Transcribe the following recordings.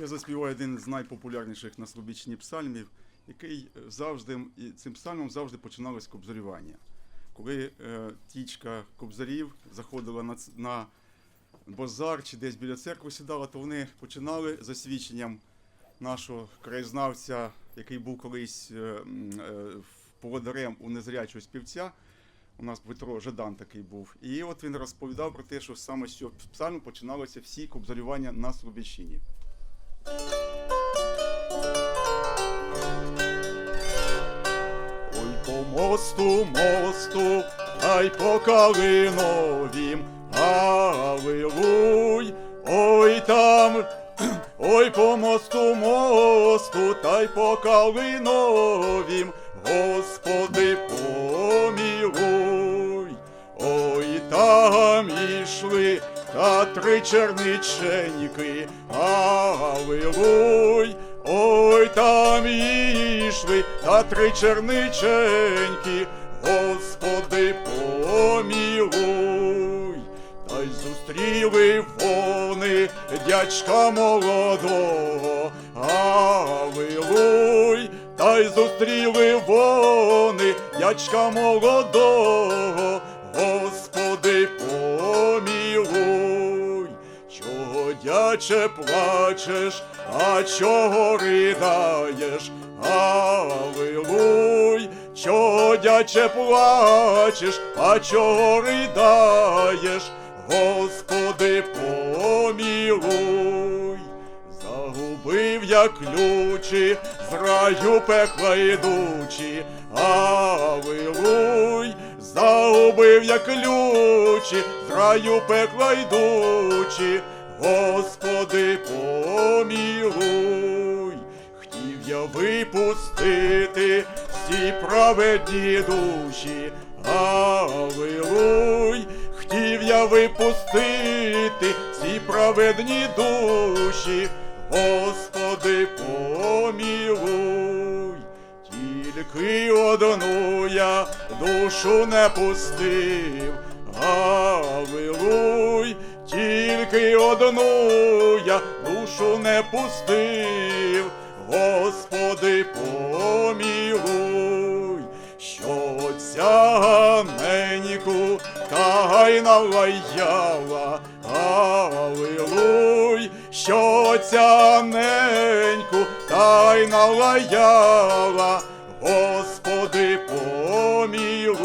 Я заспіваю один з найпопулярніших на Слобідщині псальмів, який завжди, цим псальмом завжди починалось кобзарювання. Коли е, тічка кобзарів заходила на, на базар чи десь біля церкви сідала, то вони починали за свідченням нашого краєзнавця, який був колись е, е, поводарем у незрячого співця. У нас Петро Жадан такий був. І от він розповідав про те, що саме з цього псальму починалися всі кобзарювання на Слобідщині. Ой по мосту, мосту, ай по калиновім, Алилуй, ой там, ой по мосту, мосту, та й по Господи помілуй, три черниченьки, Алилуй, ой там ішли та три черниченьки, Господи помілуй, та й зустріли вони дячка молодого, Алилуй, та й зустріли вони дячка молодого, чого плачеш, а чого ридаєш, Алилуй, чого дяче плачеш, а чого ридаєш, Господи помілуй. Загубив я ключі з раю пекла йдучі, Алилуй, загубив я ключі з раю пекла йдучі, Господи помілуй, хотів я випустити всі праведні душі, Алилуй, хотів я випустити всі праведні душі, Господи помілуй, тільки одну я душу не пустив, Алилуй, тільки одну я душу не пустив, Господи помілуй, що ця неньку та й налаяла, Алилуй, що ця неньку та й налаяла, Господи помілуй,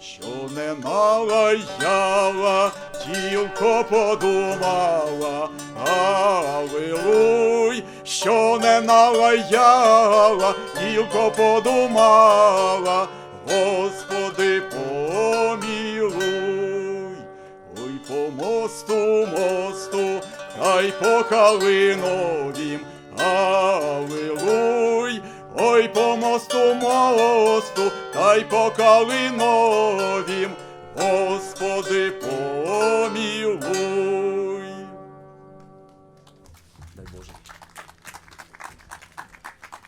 що не налаяла, тільки подумала, Алилуй, що не налаяла, тільки подумала, Господи помілуй, ой по мосту, мосту, та й по калиновім, Алилуй, ой по мосту, мосту, та й по калиновім, Господи помилуй.